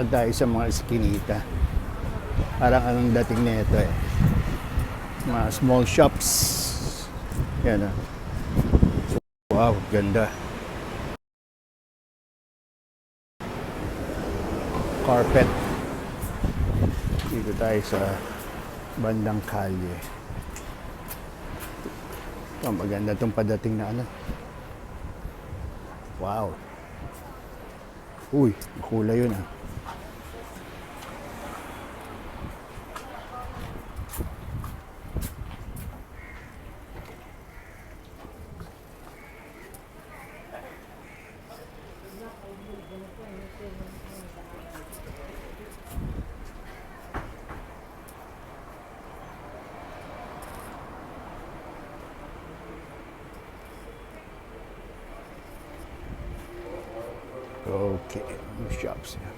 lakad tayo sa mga eskinita. Parang anong dating na ito eh. Mga small shops. Yan ah. Wow, ganda. Carpet. Dito tayo sa bandang kalye. Ito, maganda itong padating na ano. Wow. Uy, kulay yun ah. Okay, shops yan.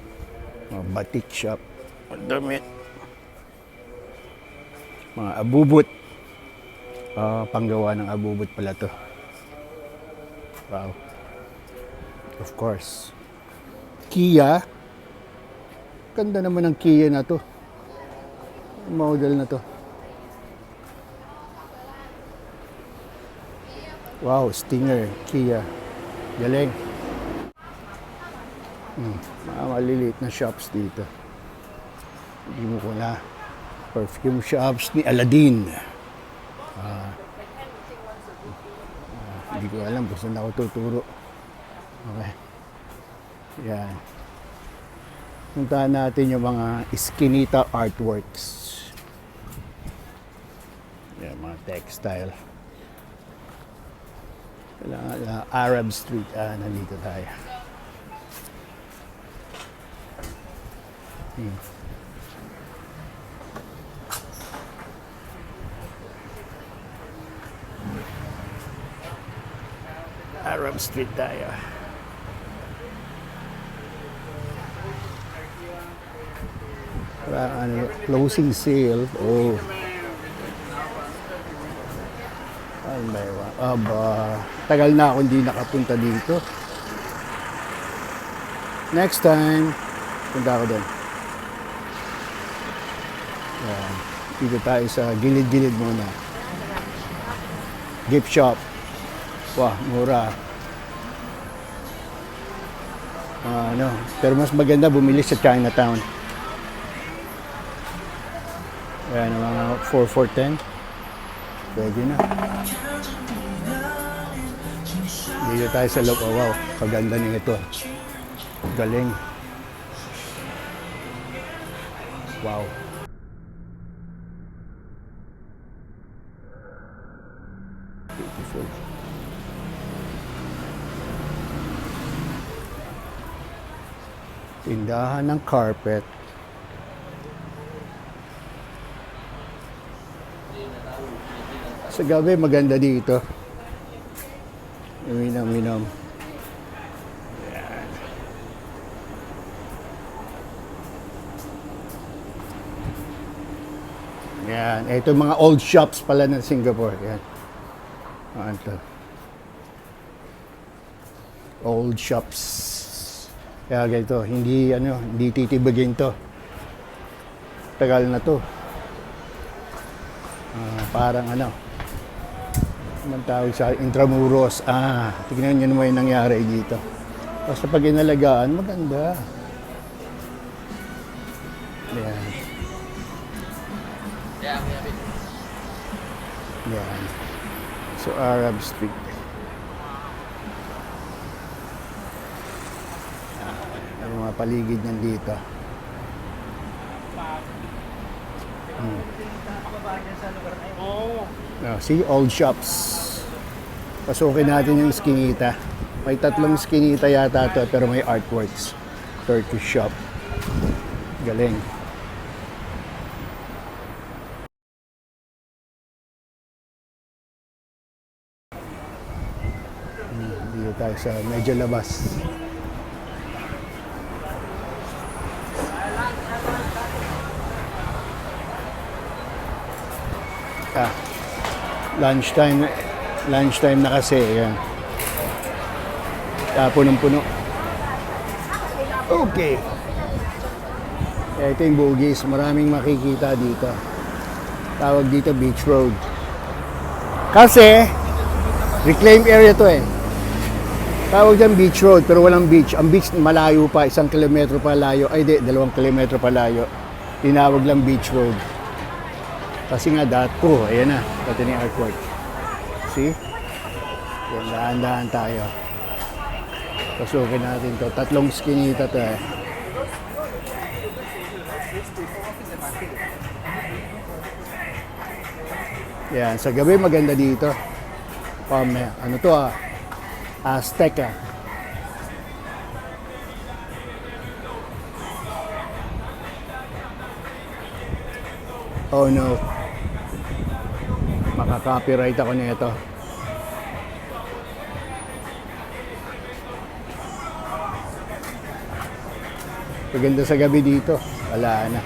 Mga batik shop. Damit. Mga abubot. Ah, panggawa ng abubot pala to. Wow. Of course. Kia. Ganda naman ng Kia na to. Model na to. Wow, Stinger, Kia. Galing. Hmm, mga maliliit na shops dito. Hindi mo ko. Perfume shops ni Aladdin. Ah, ah, hindi ko alam kung saan ako tuturo. Okay. Yan. Puntahan natin yung mga Eskinita artworks. Yan, mga textile. Kailangan, ah, Arab Street. Ah, nandito tayo. Hmm. Arab Street tayo. Parang ano, closing sale. Oh. Ay, may wa- Aba, tagal na ako hindi nakapunta dito. Next time, punta ako doon. Yan. Dito tayo sa gilid-gilid muna. Gift shop. Wah, mura. Ah, ano, pero mas maganda bumili sa Chinatown. Ayan, mga 4 for 10. Pwede na. Dito tayo sa loob. Oh, wow, paganda nito. Galing. Wow. Tindahan ng carpet. Sa gabi maganda dito. Uminom-inom. Yan. Ito mga old shops pala ng Singapore. Yan. Ano? Old shops. Kaya ganito, hindi ano, hindi titibagin to. Tagal na to. Ah, parang ano, anong tawag sa Intramuros. Ah, tignan nyo naman yung nangyari dito. Basta pag inalagaan, maganda. Yan. Yan. So, Arab Street. Ah, Yung mga paligid niyan dito. Oo. Oh, see, old shops. Pasukin natin yung skinita. May tatlong skinita yata to pero may artworks. Turkish shop. Galing. Hmm, Dito tayo sa medyo labas. Lunchtime, lunchtime na kasi. Yan. Kaya punong-puno. Okay. Ito yung Bugis. Maraming makikita dito. Tawag dito Beach Road. Kasi, reclaim area to eh. Tawag dyan Beach Road, pero walang beach. Ang beach malayo pa, isang kilometro pa layo. Ay di, dalawang kilometro pa layo. Tinawag lang Beach Road. Kasi nga dati, oh, ayan na. Dati ni artwork. See? Yan, dahan-dahan tayo. Pasukin natin to. Tatlong skinita to eh. Yan, sa gabi maganda dito. Um, ano to ah, Azteca. Oh no. Makaka-copyright ako nito. Maganda sa gabi dito. Wala na.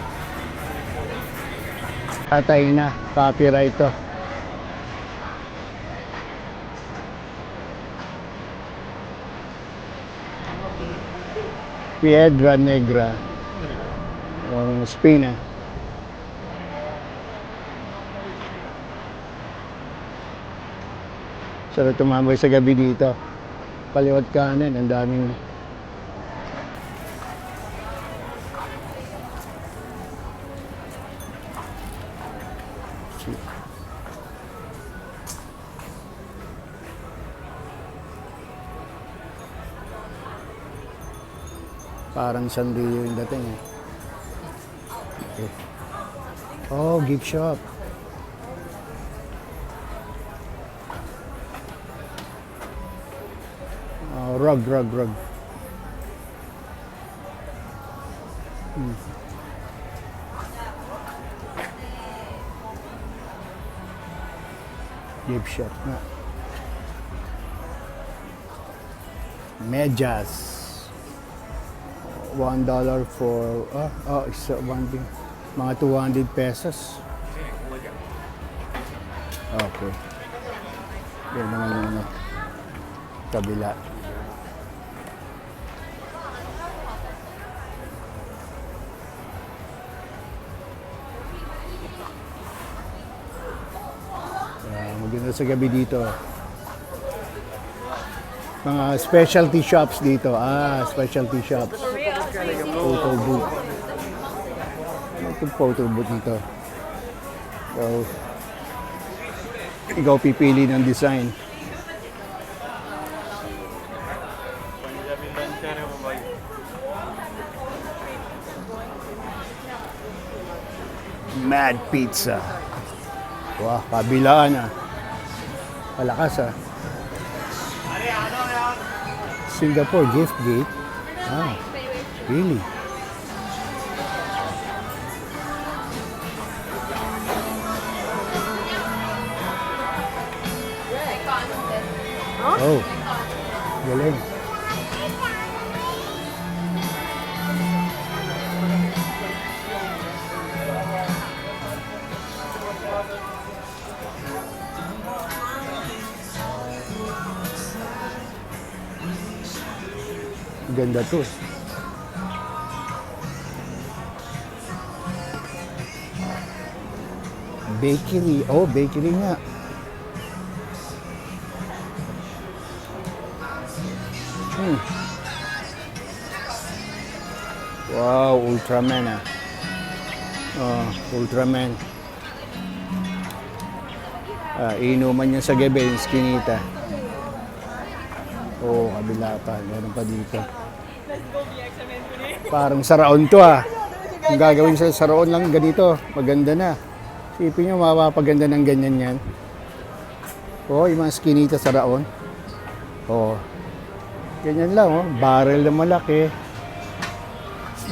Patay na. Copyright to. Piedra Negra. Ang Spina. Sarap tumambay sa gabi dito. Paliwat kanan, ang daming Parang sandilyo yung dating eh. Okay. Oh, gift shop. Rug, rug, rug. Hmm. Gift shop nga. Medyas. one dollar for ah oh, isa one thing mga 200 pesos okay yan naman yung ano kabila sa gabi dito mga specialty shops dito ah specialty shops photo booth. Ano itong photo booth nito? So, ikaw pipili ng design. Mad Pizza. Wah, kabilaan ah. Palakas ah. Singapore Gift Gate. Ah, really? Oh, Eh. Bakery. Oh, bakery nga. Hmm. Wow, Ultraman ah. Oh, Ultraman. Ah, inuman niya sa gabi yung skinita. Oo, oh, kabila pa. Meron pa dito. Parang saraon to ah. Kung gagawin sa saraon lang ganito, maganda na. Sipin nyo, mapapaganda ng ganyan yan. Oo, oh, yung mga skinita saraon. Oo. Oh. Ganyan lang oh. Barrel na malaki.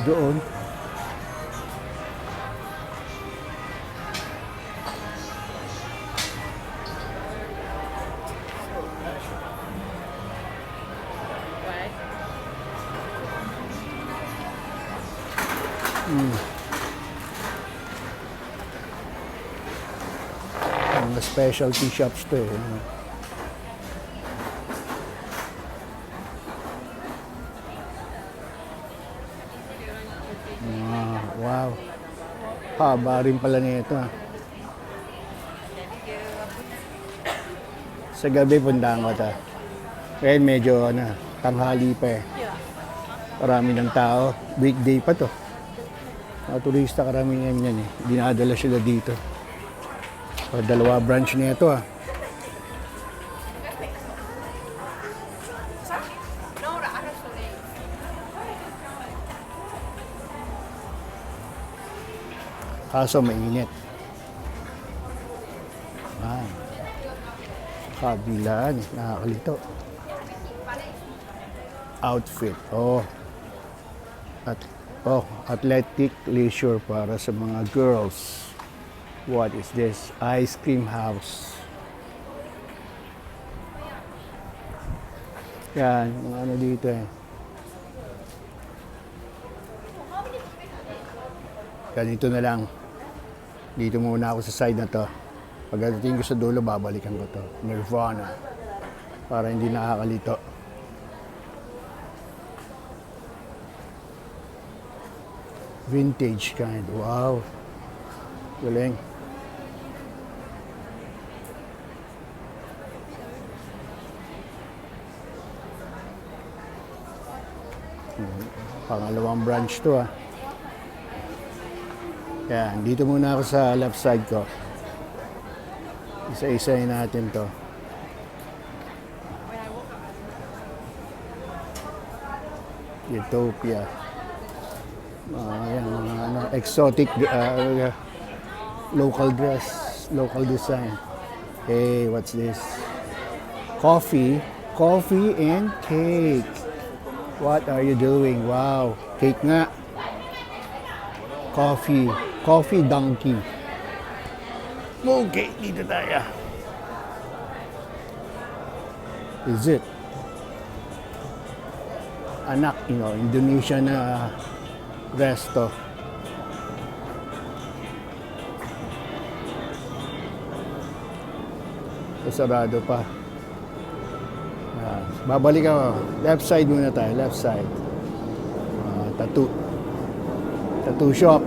Doon. Specialty shops to eh. ano. Ah, wow. Haba rin pala nito. ah. Sa gabi puntahan ko to. Ngayon medyo ano, tanghali pa eh. Marami ng tao. Weekday pa to. Mga turista karamihan yan eh. Dinadala sila dito. O, dalawa branch nito ah. Kaso mainit. Ah. Kabilaan, nakakalito. Outfit. Oh. At oh, athletic leisure para sa mga girls. What is this? Ice cream house. Yan, mga ano dito eh. Ganito na lang. Dito muna ako sa side na to. Pagdating ko sa dulo, babalikan ko to. Nirvana. Para hindi nakakalito. Vintage kind. Wow. Galing. Pangalawang branch to ah. Yan, dito muna ako sa left side ko. Isa-isahin natin to. Utopia. Ah, yan, mga ano, exotic uh, local dress, local design. Hey, what's this? Coffee, coffee and cake. What are you doing? Wow, cake nga. Coffee, coffee donkey. Okay, dito tayo. Is it? Anak, you know, Indonesia na resto. Sarado pa. Babalik ako. Left side muna tayo. Left side. Ah, tattoo. Tattoo shop.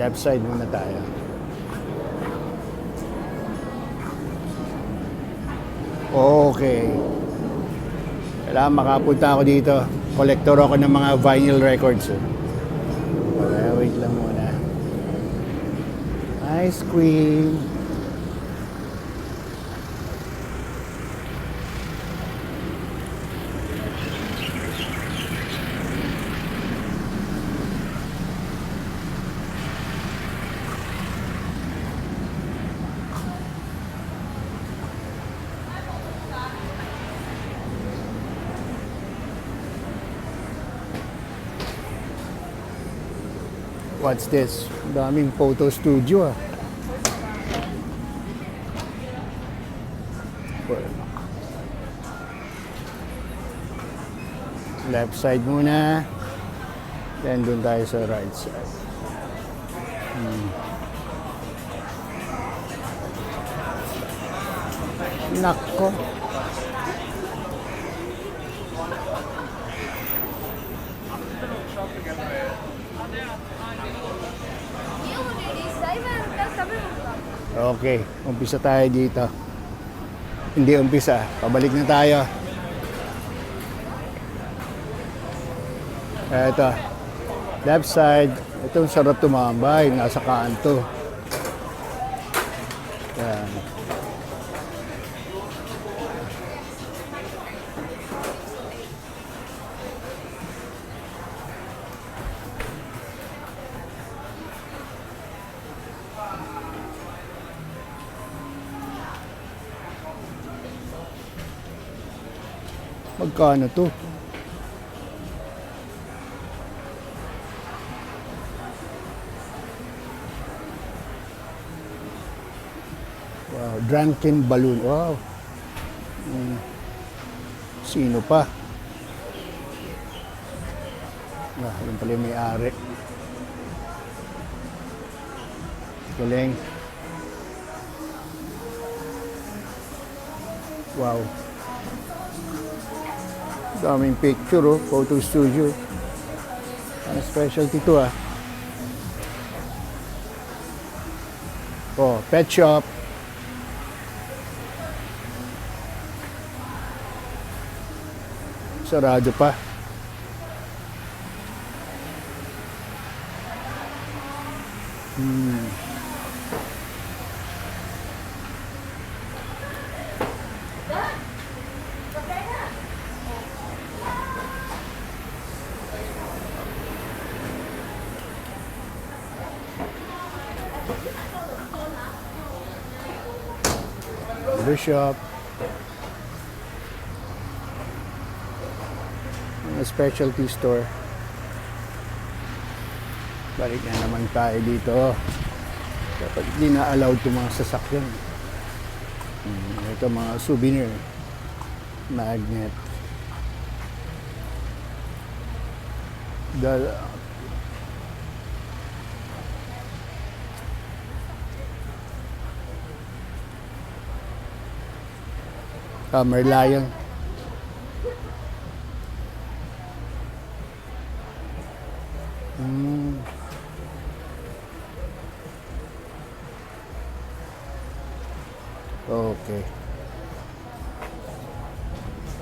Left side muna tayo. Okay. Kailangan makapunta ako dito. Collector ako ng mga vinyl records. Eh. Ice cream. What's this? Daming photo studio ah. Left side muna. Then doon tayo sa right side. Hmm. Nako. Okay, umpisa tayo dito. Hindi umpisa, pabalik na tayo. Eto, left side, ito sarap tumambay, nasa kanto. Yan. Magkano to? Drunken balloon. Wow. Mm. Sino pa? Ah, yun pala yung may-ari. Galing. Wow. Daming picture oh, photo studio. Ang specialty to ah. Oh, pet shop. Sarado pa. Hmm. Blue shop. Mga specialty store. Balik na naman tayo dito. Dapat hindi na allowed itong mga sasakyan. Hmm, ito mga souvenir. Magnet. Dal Ah, Merlion. Hmm. Okay.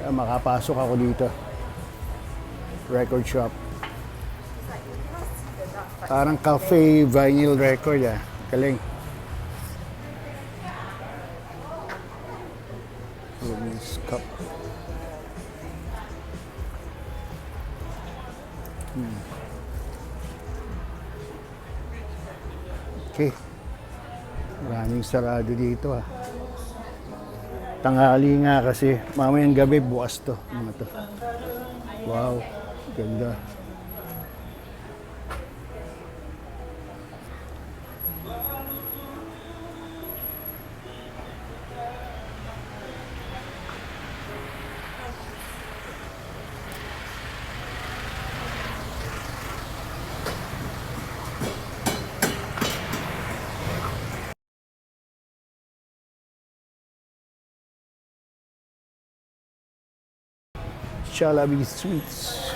Ah, makapasok ako dito. Record shop. Parang cafe vinyl record ah. Galing. Okay. Maraming sarado dito ah. Tanghali nga kasi mamayang gabi bukas to. Mga to. Wow. Ganda. Shalabi Sweets.